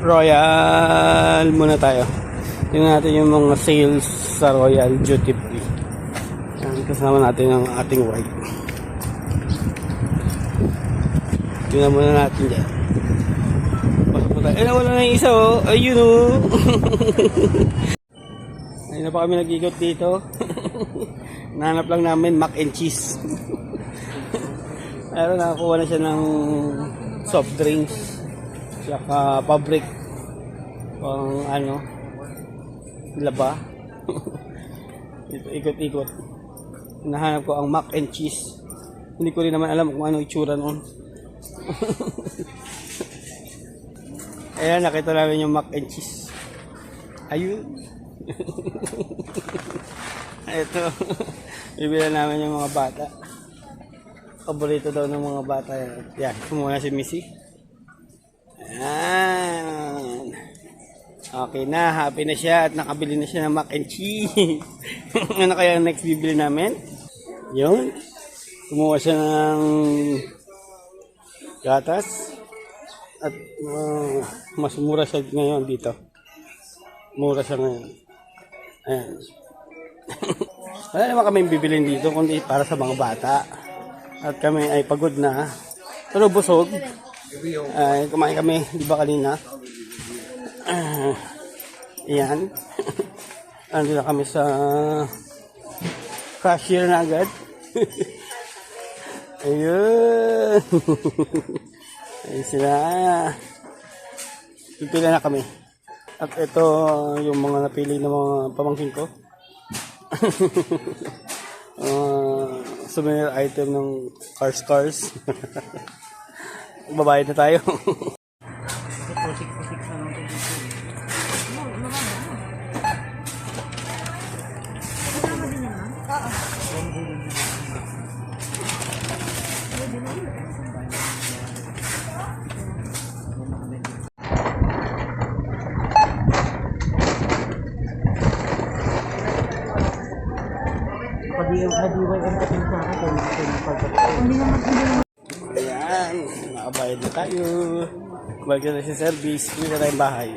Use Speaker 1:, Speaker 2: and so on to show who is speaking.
Speaker 1: Royal muna tayo. Tingnan natin yung mga sales sa Royal Duty Free. Yan, kasama natin ang ating wife. Tingnan muna natin dyan. Tayo. Eh, nawala na yung isa oh. Ayun oh. Ayun na pa kami nag-ikot dito. Nahanap lang namin mac and cheese. Pero nakakuha na siya ng soft drinks. Saka pabric. Pang ano. Laba. Ikot-ikot. Nahanap ko ang mac and cheese. Hindi ko rin naman alam kung ano itsura noon. Ayan, nakita namin yung mac and cheese. Ayun. Ito. Bibila namin yung mga bata. Paborito daw ng mga bata yan. Yan, kumuha na si Missy. Ayan. Okay na, happy na siya at nakabili na siya ng mac and cheese. ano kaya ang next bibili namin? Yun. Kumuha siya ng gatas. At uh, mas mura siya ngayon dito. Mura siya ngayon. Ayan. Wala naman kami bibilin dito kundi para sa mga bata. At kami ay pagod na. Pero busog. Ay, kumain kami, di ba kanina? Ah, Ayan. Ando na kami sa cashier na agad. Ayun. Ayun sila. Pipila na kami. At ito yung mga napili ng mga pamangkin ko. uh, souvenir item ng Cars Cars. Babayad na tayo. Ayan, nakabayad na tayo. Balik na sa service, hindi na tayong bahay.